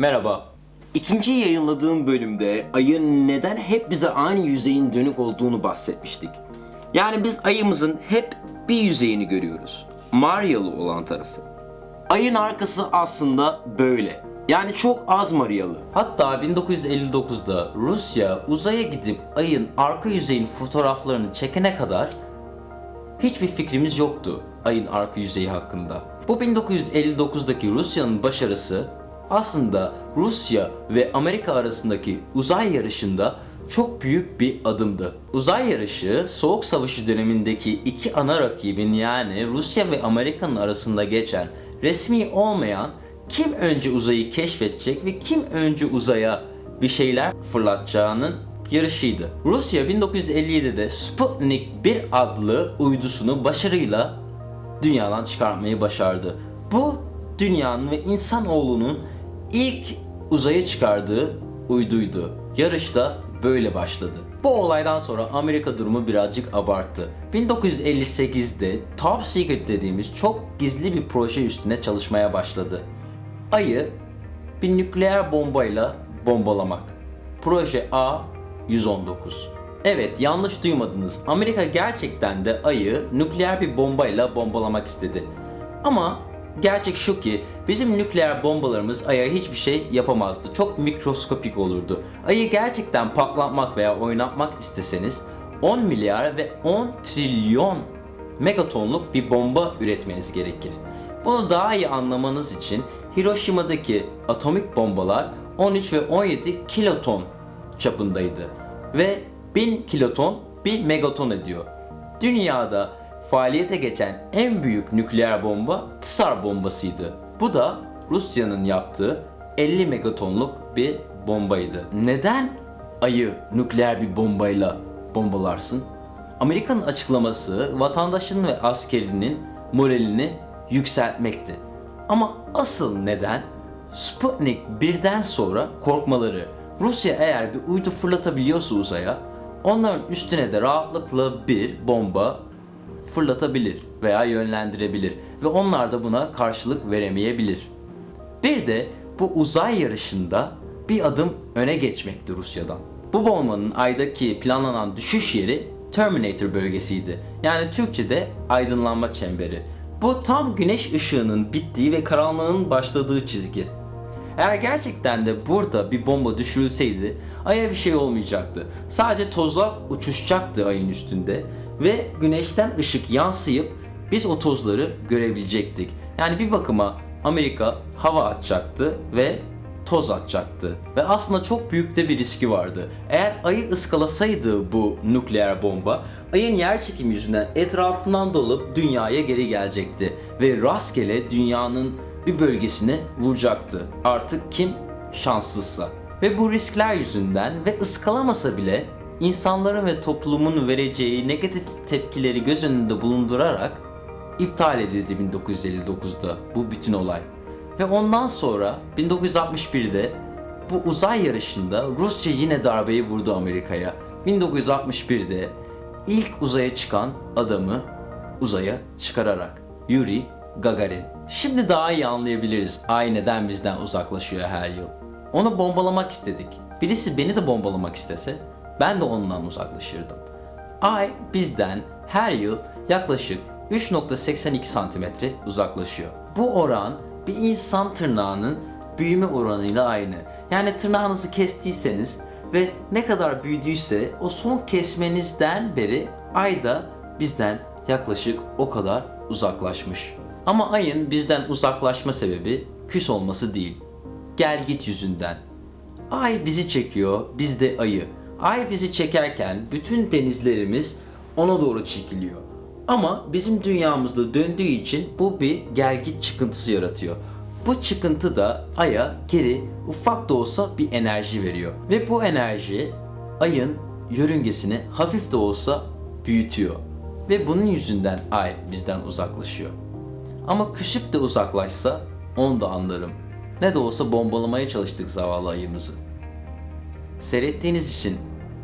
Merhaba. İkinci yayınladığım bölümde ayın neden hep bize aynı yüzeyin dönük olduğunu bahsetmiştik. Yani biz ayımızın hep bir yüzeyini görüyoruz. Maryalı olan tarafı. Ayın arkası aslında böyle. Yani çok az maryalı. Hatta 1959'da Rusya uzaya gidip ayın arka yüzeyin fotoğraflarını çekene kadar hiçbir fikrimiz yoktu ayın arka yüzeyi hakkında. Bu 1959'daki Rusya'nın başarısı aslında Rusya ve Amerika arasındaki uzay yarışında çok büyük bir adımdı. Uzay yarışı Soğuk Savaşı dönemindeki iki ana rakibin yani Rusya ve Amerika'nın arasında geçen resmi olmayan kim önce uzayı keşfedecek ve kim önce uzaya bir şeyler fırlatacağının yarışıydı. Rusya 1957'de Sputnik 1 adlı uydusunu başarıyla dünyadan çıkartmayı başardı. Bu dünyanın ve insanoğlunun ilk uzaya çıkardığı uyduydu. Yarışta böyle başladı. Bu olaydan sonra Amerika durumu birazcık abarttı. 1958'de Top Secret dediğimiz çok gizli bir proje üstüne çalışmaya başladı. Ayı bir nükleer bombayla bombalamak. Proje A-119. Evet yanlış duymadınız. Amerika gerçekten de ayı nükleer bir bombayla bombalamak istedi. Ama gerçek şu ki bizim nükleer bombalarımız aya hiçbir şey yapamazdı. Çok mikroskopik olurdu. Ayı gerçekten patlatmak veya oynatmak isteseniz 10 milyar ve 10 trilyon megatonluk bir bomba üretmeniz gerekir. Bunu daha iyi anlamanız için Hiroşima'daki atomik bombalar 13 ve 17 kiloton çapındaydı ve 1000 kiloton 1 megaton ediyor. Dünyada faaliyete geçen en büyük nükleer bomba Tsar bombasıydı. Bu da Rusya'nın yaptığı 50 megatonluk bir bombaydı. Neden ayı nükleer bir bombayla bombalarsın? Amerika'nın açıklaması vatandaşın ve askerinin moralini yükseltmekti. Ama asıl neden Sputnik birden sonra korkmaları. Rusya eğer bir uydu fırlatabiliyorsa uzaya onların üstüne de rahatlıkla bir bomba fırlatabilir veya yönlendirebilir ve onlar da buna karşılık veremeyebilir. Bir de bu uzay yarışında bir adım öne geçmekti Rusya'dan. Bu bombanın aydaki planlanan düşüş yeri Terminator bölgesiydi. Yani Türkçe'de aydınlanma çemberi. Bu tam güneş ışığının bittiği ve karanlığın başladığı çizgi. Eğer gerçekten de burada bir bomba düşürülseydi Ay'a bir şey olmayacaktı. Sadece tozlar uçuşacaktı Ay'ın üstünde ve güneşten ışık yansıyıp biz o tozları görebilecektik. Yani bir bakıma Amerika hava atacaktı ve toz atacaktı. Ve aslında çok büyük de bir riski vardı. Eğer ayı ıskalasaydı bu nükleer bomba, ayın yerçekimi yüzünden etrafından dolup dünyaya geri gelecekti. Ve rastgele dünyanın bir bölgesine vuracaktı. Artık kim şanssızsa. Ve bu riskler yüzünden ve ıskalamasa bile insanların ve toplumun vereceği negatif tepkileri göz önünde bulundurarak iptal edildi 1959'da bu bütün olay. Ve ondan sonra 1961'de bu uzay yarışında Rusya yine darbeyi vurdu Amerika'ya. 1961'de ilk uzaya çıkan adamı uzaya çıkararak Yuri Gagarin. Şimdi daha iyi anlayabiliriz ay neden bizden uzaklaşıyor her yıl. Onu bombalamak istedik. Birisi beni de bombalamak istese ben de ondan uzaklaşırdım. Ay bizden her yıl yaklaşık 3.82 santimetre uzaklaşıyor. Bu oran bir insan tırnağının büyüme oranıyla aynı. Yani tırnağınızı kestiyseniz ve ne kadar büyüdüyse o son kesmenizden beri ay da bizden yaklaşık o kadar uzaklaşmış. Ama ayın bizden uzaklaşma sebebi küs olması değil. Gel git yüzünden. Ay bizi çekiyor, biz de ayı. Ay bizi çekerken bütün denizlerimiz ona doğru çekiliyor. Ama bizim dünyamızda döndüğü için bu bir gelgit çıkıntısı yaratıyor. Bu çıkıntı da aya geri ufak da olsa bir enerji veriyor. Ve bu enerji ayın yörüngesini hafif de olsa büyütüyor. Ve bunun yüzünden ay bizden uzaklaşıyor. Ama küsüp de uzaklaşsa onu da anlarım. Ne de olsa bombalamaya çalıştık zavallı ayımızı. Seyrettiğiniz için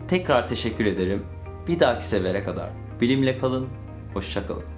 tekrar teşekkür ederim. Bir dahaki sefere kadar bilimle kalın, hoşçakalın.